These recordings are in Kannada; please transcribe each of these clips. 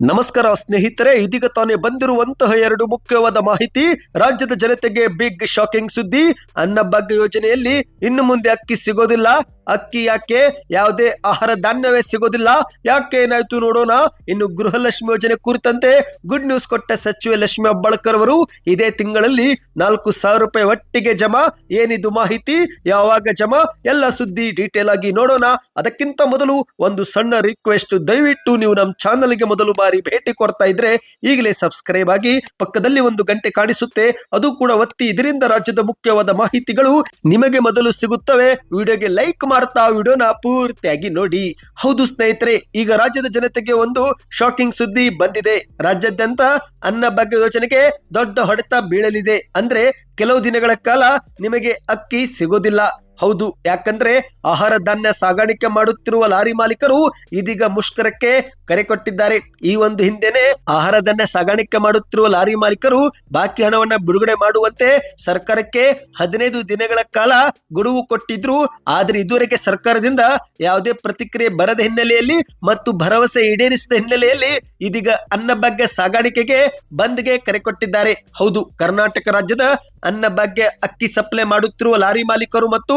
ನಮಸ್ಕಾರ ಸ್ನೇಹಿತರೆ, ಇದೀಗ ತಾನೇ ಬಂದಿರುವಂತಹ ಎರಡು ಮುಖ್ಯವಾದ ಮಾಹಿತಿ. ರಾಜ್ಯದ ಜನತೆಗೆ ಬಿಗ್ ಶಾಕಿಂಗ್ ಸುದ್ದಿ. ಅನ್ನಭಾಗ್ಯ ಯೋಜನೆಯಲ್ಲಿ ಇನ್ನು ಮುಂದೆ ಅಕ್ಕಿ ಸಿಗೋದಿಲ್ಲ. ಅಕ್ಕಿ ಯಾಕೆ? ಯಾವುದೇ ಆಹಾರ ಧಾನ್ಯವೇ ಸಿಗೋದಿಲ್ಲ. ಯಾಕೆ ಏನಾಯ್ತು ನೋಡೋಣ. ಇನ್ನು ಗೃಹಲಕ್ಷ್ಮಿ ಯೋಜನೆ ಕುರಿತಂತೆ ಗುಡ್ ನ್ಯೂಸ್ ಕೊಟ್ಟ ಸಚಿವೆ ಲಕ್ಷ್ಮಿ ಅಬ್ಬಾಳ್ಕರ್ ಅವರು, ಇದೇ ತಿಂಗಳಲ್ಲಿ ನಾಲ್ಕು ಸಾವಿರ ರೂಪಾಯಿ ಒಟ್ಟಿಗೆ ಜಮಾ. ಏನಿದು ಮಾಹಿತಿ? ಯಾವಾಗ ಜಮಾ? ಎಲ್ಲ ಸುದ್ದಿ ಡೀಟೇಲ್ ಆಗಿ ನೋಡೋಣ. ಅದಕ್ಕಿಂತ ಮೊದಲು ಒಂದು ಸಣ್ಣ ರಿಕ್ವೆಸ್ಟ್ ದಯವಿಟ್ಟು ನೀವು ನಮ್ಮ ಚಾನಲ್ಗೆ ಮೊದಲು ಬಾರಿ ಭೇಟಿ ಕೊಡ್ತಾ ಇದ್ರೆ ಈಗಲೇ ಸಬ್ಸ್ಕ್ರೈಬ್ ಆಗಿ ಪಕ್ಕದಲ್ಲಿ ಒಂದು ಗಂಟೆ ಕಾಣಿಸುತ್ತೆ. ಅದು ಕೂಡ ಒತ್ತಿ ಇದರಿಂದ ರಾಜ್ಯದ ಮುಖ್ಯವಾದ ಮಾಹಿತಿಗಳು ನಿಮಗೆ ಮೊದಲು ಸಿಗುತ್ತವೆ. ವಿಡಿಯೋಗೆ ಲೈಕ್ ಮಾಡ್ತಾ ವಿಡಿಯೋನ ಪೂರ್ತಿಯಾಗಿ ನೋಡಿ. ಹೌದು ಸ್ನೇಹಿತರೆ, ಈಗ ರಾಜ್ಯದ ಜನತೆಗೆ ಒಂದು ಶಾಕಿಂಗ್ ಸುದ್ದಿ ಬಂದಿದೆ. ರಾಜ್ಯಾದ್ಯಂತ ಅನ್ನಭಾಗ್ಯ ಯೋಜನೆಗೆ ದೊಡ್ಡ ಹೊಡೆತ ಬೀಳಲಿದೆ. ಅಂದ್ರೆ ಕೆಲವು ದಿನಗಳ ಕಾಲ ನಿಮಗೆ ಅಕ್ಕಿ ಸಿಗೋದಿಲ್ಲ. ಹೌದು, ಯಾಕಂದ್ರೆ ಆಹಾರ ಧಾನ್ಯ ಸಾಗಾಣಿಕೆ ಮಾಡುತ್ತಿರುವ ಲಾರಿ ಮಾಲೀಕರು ಇದೀಗ ಮುಷ್ಕರಕ್ಕೆ ಕರೆ ಕೊಟ್ಟಿದ್ದಾರೆ. ಈ ಒಂದು ಹಿಂದೆನೆ ಆಹಾರ ಧಾನ್ಯ ಸಾಗಾಣಿಕೆ ಮಾಡುತ್ತಿರುವ ಲಾರಿ ಮಾಲೀಕರು ಬಾಕಿ ಹಣವನ್ನ ಬಿಡುಗಡೆ ಮಾಡುವಂತೆ ಸರ್ಕಾರಕ್ಕೆ ಹದಿನೈದು ದಿನಗಳ ಕಾಲ ಗುಡುವು ಕೊಟ್ಟಿದ್ರು. ಆದ್ರೆ ಇದುವರೆಗೆ ಸರ್ಕಾರದಿಂದ ಯಾವುದೇ ಪ್ರತಿಕ್ರಿಯೆ ಬರದ ಹಿನ್ನೆಲೆಯಲ್ಲಿ ಮತ್ತು ಭರವಸೆ ಈಡೇರಿಸಿದ ಹಿನ್ನೆಲೆಯಲ್ಲಿ ಇದೀಗ ಅನ್ನಭಾಗ್ಯ ಸಾಗಾಣಿಕೆಗೆ ಬಂದ್ಗೆ ಕರೆ ಕೊಟ್ಟಿದ್ದಾರೆ. ಹೌದು, ಕರ್ನಾಟಕ ರಾಜ್ಯದ ಅನ್ನಭಾಗ್ಯ ಅಕ್ಕಿ ಸಪ್ಲೈ ಮಾಡುತ್ತಿರುವ ಲಾರಿ ಮಾಲೀಕರು ಮತ್ತು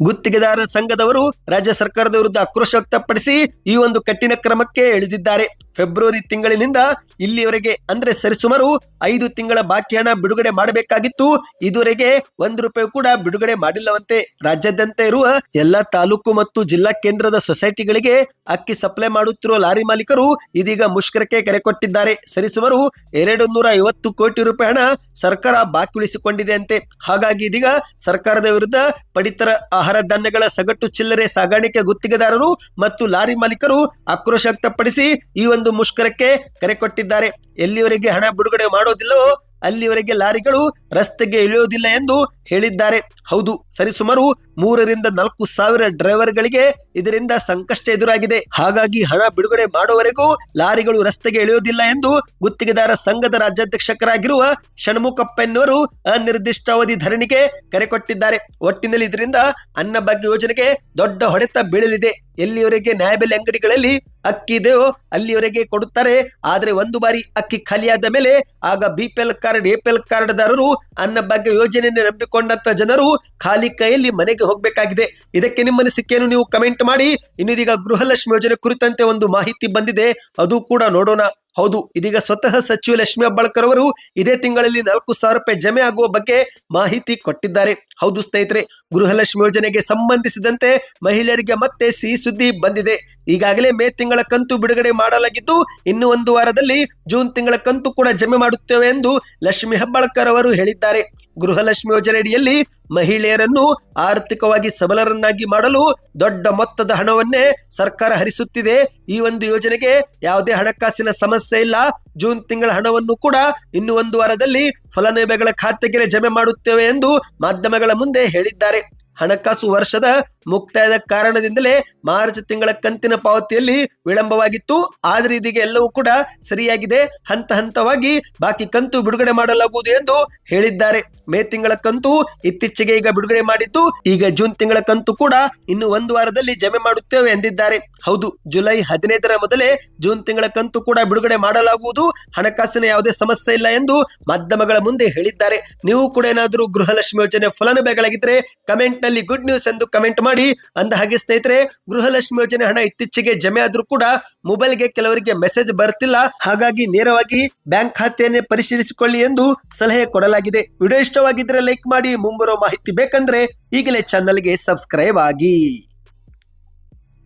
ಗುತ್ತಿಗೆದಾರರ ಸಂಘದವರು ರಾಜ್ಯ ಸರ್ಕಾರದ ವಿರುದ್ಧ ಆಕ್ರೋಶ ವ್ಯಕ್ತಪಡಿಸಿ ಈ ಒಂದು ಕಠಿಣ ಕ್ರಮಕ್ಕೆ ಇಳಿದಿದ್ದಾರೆ. ಫೆಬ್ರವರಿ ತಿಂಗಳಿನಿಂದ ಇಲ್ಲಿಯವರೆಗೆ ಅಂದ್ರೆ ಸರಿಸುಮಾರು ಐದು ತಿಂಗಳ ಬಾಕಿ ಹಣ ಬಿಡುಗಡೆ ಮಾಡಬೇಕಾಗಿತ್ತು. ಇದುವರೆಗೆ ಒಂದು ರೂಪಾಯಿ ಕೂಡ ಬಿಡುಗಡೆ ಮಾಡಿಲ್ಲವಂತೆ ರಾಜ್ಯಾದ್ಯಂತ ಇರುವ ಎಲ್ಲಾ ತಾಲೂಕು ಮತ್ತು ಜಿಲ್ಲಾ ಕೇಂದ್ರದ ಸೊಸೈಟಿಗಳಿಗೆ ಅಕ್ಕಿ ಸಪ್ಲೈ ಮಾಡುತ್ತಿರುವ ಲಾರಿ ಮಾಲೀಕರು ಇದೀಗ ಮುಷ್ಕರಕ್ಕೆ ಕರೆ ಕೊಟ್ಟಿದ್ದಾರೆ. ಸರಿಸುಮಾರು ಎರಡು ನೂರ ಐವತ್ತು ಕೋಟಿ ರೂಪಾಯಿ ಹಣ ಸರ್ಕಾರ ಬಾಕಿ ಉಳಿಸಿಕೊಂಡಿದೆ ಅಂತೆ. ಹಾಗಾಗಿ ಇದೀಗ ಸರ್ಕಾರದ ವಿರುದ್ಧ ಪಡಿತರ ಆಹಾರ ಧಾನ್ಯಗಳ ಸಗಟು ಚಿಲ್ಲರೆ ಸಾಗಾಣಿಕೆ ಗುತ್ತಿಗೆದಾರರು ಮತ್ತು ಲಾರಿ ಮಾಲೀಕರು ಆಕ್ರೋಶ ವ್ಯಕ್ತಪಡಿಸಿ ಈ ಒಂದು ಮುಷ್ಕರಕ್ಕೆ ಕರೆ ಕೊಟ್ಟಿದ್ದಾರೆ. ಎಲ್ಲಿವರೆಗೆ ಹಣ ಬಿಡುಗಡೆ ಮಾಡೋದಿಲ್ಲವೋ ಅಲ್ಲಿವರೆಗೆ ಲಾರಿಗಳು ರಸ್ತೆಗೆ ಇಳಿಯೋದಿಲ್ಲ ಎಂದು ಹೇಳಿದ್ದಾರೆ. ಹೌದು ಸರಿಸುಮಾರು ಮೂರರಿಂದ ನಾಲ್ಕು ಸಾವಿರ ಡ್ರೈವರ್ಗಳಿಗೆ ಇದರಿಂದ ಸಂಕಷ್ಟ ಎದುರಾಗಿದೆ. ಹಾಗಾಗಿ ಹಣ ಬಿಡುಗಡೆ ಮಾಡುವವರೆಗೂ ಲಾರಿಗಳು ರಸ್ತೆಗೆ ಇಳಿಯೋದಿಲ್ಲ ಎಂದು ಗುತ್ತಿಗೆದಾರ ಸಂಘದ ರಾಜ್ಯಾಧ್ಯಕ್ಷಕರಾಗಿರುವ ಷಣ್ಮುಖಪ್ಪನವರು ಅನಿರ್ದಿಷ್ಟಾವಧಿ ಧರಣಿಗೆ ಕರೆ ಕೊಟ್ಟಿದ್ದಾರೆ. ಒಟ್ಟಿನಲ್ಲಿ ಇದರಿಂದ ಅನ್ನಭಾಗ್ಯ ಯೋಜನೆಗೆ ದೊಡ್ಡ ಹೊಡೆತ ಬೀಳಲಿದೆ. ಎಲ್ಲಿಯವರೆಗೆ ನ್ಯಾಯಬೆಲೆ ಅಂಗಡಿಗಳಲ್ಲಿ ಅಕ್ಕಿ ಇದೆಯೋ ಅಲ್ಲಿಯವರೆಗೆ ಕೊಡುತ್ತಾರೆ. ಆದರೆ ಒಂದು ಬಾರಿ ಅಕ್ಕಿ ಖಾಲಿಯಾದ ಮೇಲೆ ಆಗ ಬಿಪಿಎಲ್ ಕಾರ್ಡ್, ಎಪಿಎಲ್ ಕಾರ್ಡ್ದಾರರು ಅನ್ನಭಾಗ್ಯ ಯೋಜನೆಯನ್ನು ನಂಬಿಕೊಂಡಂತ ಜನರು ಖಾಲಿ ಕೈಯಲ್ಲಿ ಮನೆಗೆ ಹೋಗಬೇಕಾಗಿದೆ. ಇದಕ್ಕೆ ನಿಮ್ಮ ಅನಿಸಿಕೆಯನ್ನು ನೀವು ಕಮೆಂಟ್ ಮಾಡಿ. ಇನ್ನಿದೀಗ ಗೃಹಲಕ್ಷ್ಮಿ ಯೋಜನೆ ಕುರಿತಂತೆ ಒಂದು ಮಾಹಿತಿ ಬಂದಿದೆ. ಅದು ಕೂಡ ನೋಡೋಣ. ಹೌದು, ಇದೀಗ ಸ್ವತಃ ಸಚಿವ ಲಕ್ಷ್ಮಿ ಹೆಬ್ಬಾಳ್ಕರ್ ಅವರು ಇದೇ ತಿಂಗಳಲ್ಲಿ ನಾಲ್ಕು ಸಾವಿರ ರೂಪಾಯಿ ಜಮೆ ಆಗುವ ಬಗ್ಗೆ ಮಾಹಿತಿ ಕೊಟ್ಟಿದ್ದಾರೆ. ಹೌದು ಸ್ನೇಹಿತರೆ ಗೃಹಲಕ್ಷ್ಮಿ ಯೋಜನೆಗೆ ಸಂಬಂಧಿಸಿದಂತೆ ಮಹಿಳೆಯರಿಗೆ ಮತ್ತೆ ಸಿಹಿ ಸುದ್ದಿ ಬಂದಿದೆ. ಈಗಾಗಲೇ ಮೇ ತಿಂಗಳ ಕಂತು ಬಿಡುಗಡೆ ಮಾಡಲಾಗಿದ್ದು, ಇನ್ನು ಒಂದು ವಾರದಲ್ಲಿ ಜೂನ್ ತಿಂಗಳ ಕಂತು ಕೂಡ ಜಮೆ ಮಾಡುತ್ತೇವೆ ಎಂದು ಲಕ್ಷ್ಮಿ ಹೆಬ್ಬಾಳ್ಕರ್ ಅವರು ಹೇಳಿದ್ದಾರೆ. ಗೃಹಲಕ್ಷ್ಮಿ ಯೋಜನೆ ಅಡಿಯಲ್ಲಿ ಮಹಿಳೆಯರನ್ನು ಆರ್ಥಿಕವಾಗಿ ಸಬಲರನ್ನಾಗಿ ಮಾಡಲು ದೊಡ್ಡ ಮೊತ್ತದ ಹಣವನ್ನೇ ಸರ್ಕಾರ ಹರಿಸುತ್ತಿದೆ. ಈ ಒಂದು ಯೋಜನೆಗೆ ಯಾವುದೇ ಹಣಕಾಸಿನ ಸಮಸ್ಯೆ ಇಲ್ಲ. ಜೂನ್ ತಿಂಗಳ ಹಣವನ್ನು ಕೂಡ ಇನ್ನು ಒಂದು ವಾರದಲ್ಲಿ ಫಲಾನುಭವಿಗಳ ಖಾತೆಗೆ ಜಮೆ ಮಾಡುತ್ತೇವೆ ಎಂದು ಮಾಧ್ಯಮಗಳ ಮುಂದೆ ಹೇಳಿದ್ದಾರೆ. ಹಣಕಾಸು ವರ್ಷದ ಮುಕ್ತಾಯದ ಕಾರಣದಿಂದಲೇ ಮಾರ್ಚ್ ತಿಂಗಳ ಕಂತಿನ ಪಾವತಿಯಲ್ಲಿ ವಿಳಂಬವಾಗಿತ್ತು. ಆದ್ರೆ ಇದೀಗ ಎಲ್ಲವೂ ಕೂಡ ಸರಿಯಾಗಿದೆ. ಹಂತ ಹಂತವಾಗಿ ಬಾಕಿ ಕಂತು ಬಿಡುಗಡೆ ಮಾಡಲಾಗುವುದು ಎಂದು ಹೇಳಿದ್ದಾರೆ. ಮೇ ತಿಂಗಳ ಕಂತು ಇತ್ತೀಚೆಗೆ ಈಗ ಬಿಡುಗಡೆ ಮಾಡಿದ್ದು, ಈಗ ಜೂನ್ ತಿಂಗಳ ಕಂತು ಕೂಡ ಇನ್ನು ಒಂದು ವಾರದಲ್ಲಿ ಜಮೆ ಮಾಡುತ್ತೇವೆ ಎಂದಿದ್ದಾರೆ. ಹೌದು, ಜುಲೈ ಹದಿನೈದರ ಮೊದಲೇ ಜೂನ್ ತಿಂಗಳ ಕಂತು ಕೂಡ ಬಿಡುಗಡೆ ಮಾಡಲಾಗುವುದು. ಹಣಕಾಸಿನ ಯಾವುದೇ ಸಮಸ್ಯೆ ಇಲ್ಲ ಎಂದು ಮಾಧ್ಯಮಗಳ ಮುಂದೆ ಹೇಳಿದ್ದಾರೆ. ನೀವು ಕೂಡ ಏನಾದರೂ ಗೃಹಲಕ್ಷ್ಮಿ ಯೋಜನೆ ಫಲಾನುಭವಿಗಳಾಗಿದ್ದರೆ ಕಮೆಂಟ್ನಲ್ಲಿ ಗುಡ್ ನ್ಯೂಸ್ ಎಂದು ಕಮೆಂಟ್ ಮಾಡಿ. ಅಂದ ಹಾಗೆ ಸ್ನೇಹಿತರೆ, ಗೃಹಲಕ್ಷ್ಮಿ ಯೋಜನೆ ಹಣ ಇತ್ತೀಚೆಗೆ ಜಮೆ ಆದ್ರೂ ಕೂಡ ಮೊಬೈಲ್ಗೆ ಕೆಲವರಿಗೆ ಮೆಸೇಜ್ ಬರ್ತಿಲ್ಲ. ಹಾಗಾಗಿ ನೇರವಾಗಿ ಬ್ಯಾಂಕ್ ಖಾತೆಯನ್ನೇ ಪರಿಶೀಲಿಸಿಕೊಳ್ಳಿ ಎಂದು ಸಲಹೆ ಕೊಡಲಾಗಿದೆ. ವಿಡಿಯೋ ಇಷ್ಟವಾಗಿದ್ರೆ ಲೈಕ್ ಮಾಡಿ, ಮುಂಬರುವ ಮಾಹಿತಿ ಬೇಕಂದ್ರೆ ಈಗಲೇ ಚಾನಲ್ಗೆ ಸಬ್ಸ್ಕ್ರೈಬ್ ಆಗಿ.